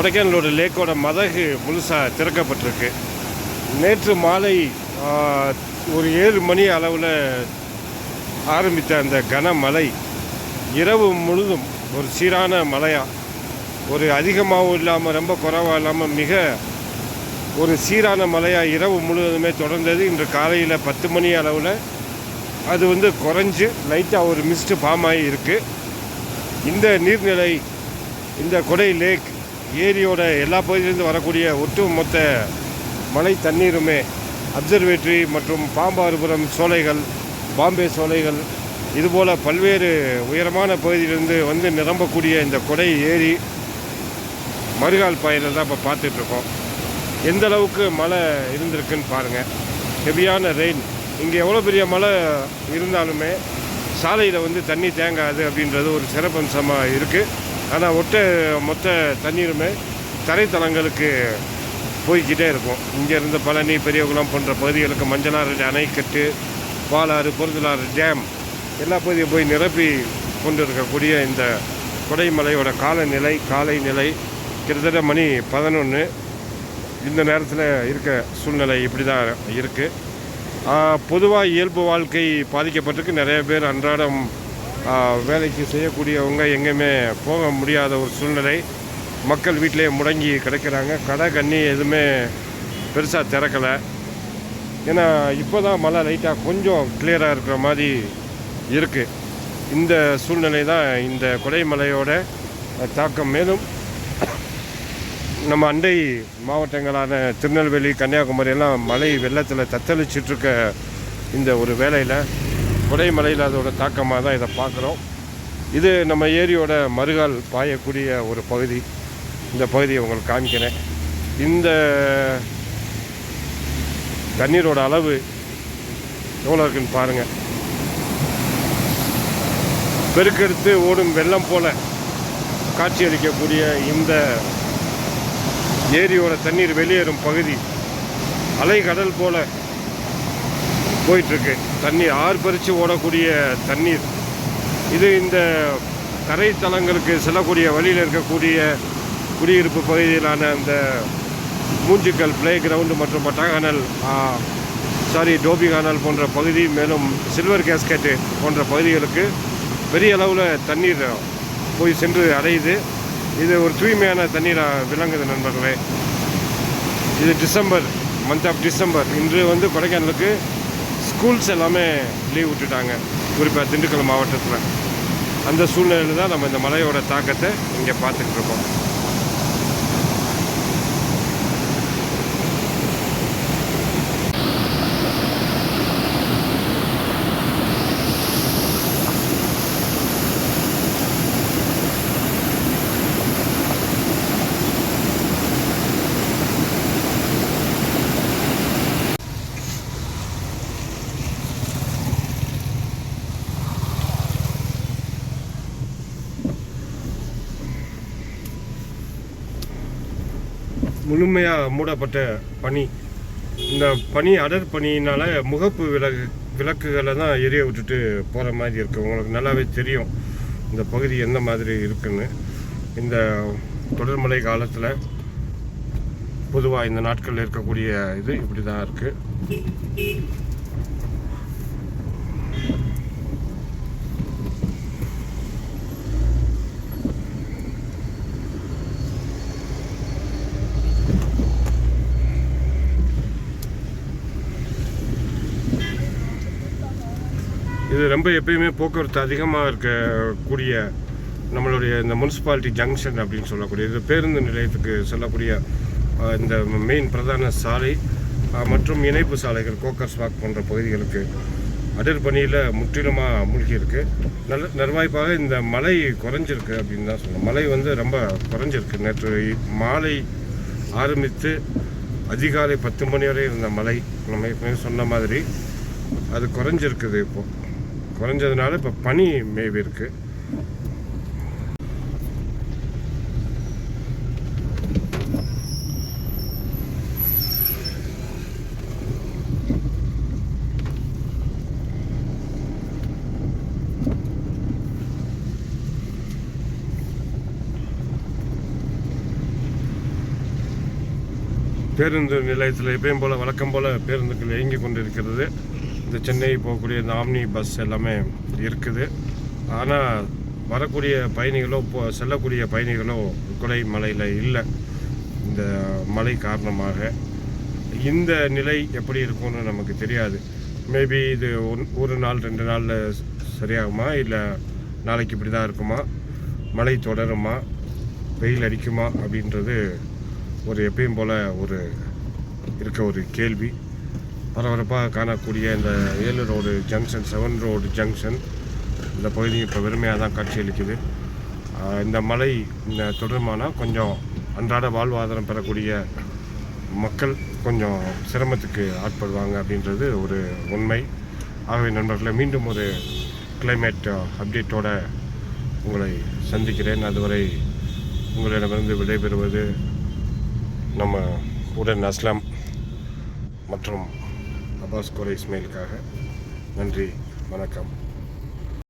கொடைக்கானலோட லேக்கோட மதகு முழுசாக திறக்கப்பட்டிருக்கு. நேற்று மாலை ஒரு ஏழு மணி அளவில் ஆரம்பித்த அந்த கனமழை இரவு முழுதும் ஒரு சீரான மழையாக ஒரு அதிகமாகவும் இல்லாமல் ரொம்ப குறைவாக இல்லாமல் மிக ஒரு சீரான மழையாக இரவு முழுவதுமே தொடர்ந்தது. இன்று காலையில் பத்து மணி அளவில் அது வந்து குறைஞ்சு லைட்டாக ஒரு மிஸ்டு ஃபார்ம் ஆகி இருக்குது இந்த நீர்நிலை இந்த கொடை லேக் ஏரியோட எல்லா பகுதியிலேருந்து வரக்கூடிய ஒட்டு மொத்த மழை தண்ணீருமே அப்சர்வேட்டரி மற்றும் பாம்பாறுபுரம் சோலைகள் பாம்பே சோலைகள் இதுபோல் பல்வேறு உயரமான பகுதியிலிருந்து வந்து நிரம்பக்கூடிய இந்த கொடை ஏரி மறுகால் பாயில் தான் இப்போ பார்த்துட்ருக்கோம். எந்த அளவுக்கு மழை இருந்திருக்குன்னு பாருங்கள் ஹெவியான ரெயின் இங்கே எவ்வளோ பெரிய மழை இருந்தாலுமே சாலையில் வந்து தண்ணி தேங்காது அப்படின்றது ஒரு சிறப்பம்சமாக இருக்குது ஆனால் ஒட்ட மொத்த தண்ணீருமே தரைத்தலங்களுக்கு போய்க்கிட்டே இருக்கும். இங்கேருந்து பழனி பெரியகுளம் போன்ற பகுதிகளுக்கு மஞ்சளாறு அணைக்கட்டு பாலாறு பொருந்தலாறு டேம் எல்லா பகுதியும் போய் நிரப்பி கொண்டு இருக்கக்கூடிய இந்த கொடைமலையோட காலநிலை காலை நிலை கிட்டத்தட்ட மணி பதினொன்று இந்த நேரத்தில் இருக்க சூழ்நிலை இப்படி தான் இருக்குது பொதுவாக இயல்பு வாழ்க்கை பாதிக்கப்பட்டிருக்கு. நிறைய பேர் அன்றாடம் வேலைக்கு செய்யக்கூடியவங்க எங்கேயுமே போக முடியாத ஒரு சூழ்நிலை. மக்கள் வீட்டிலேயே முடங்கி கிடைக்கிறாங்க. கடை கண்ணி எதுவுமே பெருசாக திறக்கலை. ஏன்னா இப்போ தான் மழை லைட்டாக கொஞ்சம் கிளியராக இருக்கிற மாதிரி இருக்குது இந்த சூழ்நிலை தான் இந்த கொடைமலையோட தாக்கம். மேலும் நம்ம அண்டை மாவட்டங்களான திருநெல்வேலி கன்னியாகுமரி எல்லாம் மழை வெள்ளத்தில் தத்தளிச்சிட்டு இருக்க இந்த ஒரு வேலையில் குடைமலையில் அதோட தாக்கமாக தான் இதை பார்க்குறோம். இது நம்ம ஏரியோட மறுகால் பாயக்கூடிய ஒரு பகுதி. இந்த பகுதியை உங்களுக்கு காமிக்கிறேன். இந்த தண்ணீரோட அளவு எவ்வளோ இருக்குன்னு பாருங்கள் பெருக்கெடுத்து ஓடும் வெள்ளம் போல காட்சியளிக்கக்கூடிய இந்த ஏரியோட தண்ணீர் வெளியேறும் பகுதி. அலை கடல் போல போயிட்டுருக்கு. தண்ணி ஆர்ப்பரித்து ஓடக்கூடிய தண்ணீர். இது இந்த தரைத்தலங்களுக்கு செல்லக்கூடிய வழியில் இருக்கக்கூடிய குடியிருப்பு பகுதியிலான அந்த மூஞ்சிக்கல் பிளே கிரவுண்டு மற்றும் பட்டாகானல் சாரி டோபிகானல் போன்ற பகுதி மேலும் சில்வர் கேஸ்கெட்டு போன்ற பகுதிகளுக்கு பெரிய அளவில் தண்ணீர் போய் சென்று அடையுது. இது ஒரு தூய்மையான தண்ணீராக விளங்குது நண்பர்களே. இது டிசம்பர் மந்த் ஆஃப் டிசம்பர் இன்று வந்து கொடைக்கானலுக்கு ஸ்கூல்ஸ் எல்லாமே லீவ் விட்டுட்டாங்க. குறிப்பாக திண்டுக்கல் மாவட்டத்தில். அந்த சூழ்நிலையில் தான் நம்ம இந்த மழையோட தாக்கத்தை இங்கே பார்த்துக்கிட்டு இருக்கோம். முழுமையாக மூடப்பட்ட பனி. இந்த பனி அடர் பனியினால் முகப்பு விளக்கு விளக்குகளை தான் எரிய விட்டுட்டு போகிற மாதிரி இருக்குது உங்களுக்கு நல்லாவே தெரியும் இந்த பகுதி எந்த மாதிரி இருக்குன்னு. இந்த தொடர்மழை காலத்தில் பொதுவாக இந்த நாட்களில் இருக்கக்கூடிய இது இப்படி தான் இருக்குது இது ரொம்ப எப்பயுமே போக்குவரத்து அதிகமாக இருக்கக்கூடிய நம்மளுடைய இந்த முனிசிபாலிட்டி ஜங்ஷன் அப்படின்னு சொல்லக்கூடிய இது பேருந்து நிலையத்துக்கு செல்லக்கூடிய இந்த மெயின் பிரதான சாலை மற்றும் இணைப்பு சாலைகள் கோக்கர்ஸ் வாக் போன்ற பகுதிகளுக்கு அடர் பணியில் முற்றிலுமாக மூழ்கியிருக்கு நல்ல நர்வாய்ப்பாக இந்த மழை குறைஞ்சிருக்கு அப்படின்னு தான் சொல்லணும். மழை வந்து ரொம்ப குறைஞ்சிருக்கு. நேற்று மாலை ஆரம்பித்து அதிகாலை பத்து மணி வரை இருந்த மழை நம்ம ஏற்கனவே சொன்ன மாதிரி அது குறைஞ்சிருக்குது இப்போது குறைஞ்சதுனால இப்போ பனி மேவி இருக்கு. பேருந்து நிலையத்தில் எப்பயும் போல் வழக்கம் போல் பேருந்துகள் இயங்கி கொண்டிருக்கிறது. இந்த சென்னை போகக்கூடிய இந்த ஆம்னி பஸ் எல்லாமே இருக்குது. ஆனால் வரக்கூடிய பயணிகளோ போ செல்லக்கூடிய பயணிகளோ கொடை மலையில் இல்லை. இந்த மழை காரணமாக. இந்த நிலை எப்படி இருக்கும்னு நமக்கு தெரியாது. மேபி இது ஒன் ஒரு நாள் ரெண்டு நாளில் சரியாகுமா? இல்லை நாளைக்கு இப்படி தான் இருக்குமா? மழை தொடருமா? வெயில் அடிக்குமா? அப்படின்றது ஒரு எப்பயும் போல் ஒரு இருக்க ஒரு கேள்வி. பரபரப்பாக காணக்கூடிய இந்த ஏழு road junction seven road junction இந்த பகுதி இப்போ வெறுமையாக தான் காட்சியளிக்குது இந்த மழை இந்த தொடருமானால் கொஞ்சம் அன்றாட வாழ்வாதாரம் பெறக்கூடிய மக்கள் கொஞ்சம் சிரமத்துக்கு ஆட்படுவாங்க அப்படின்றது ஒரு உண்மை. ஆகவே நண்பர்களை மீண்டும் ஒரு கிளைமேட் அப்டேட்டோட உங்களை சந்திக்கிறேன். அதுவரை உங்களிடமிருந்து விடைபெறுவது நம்ம உடன் அஸ்லாம் மற்றும் அப்பாஸ் கோரை இஸ்மாயிலுக்காக நன்றி வணக்கம்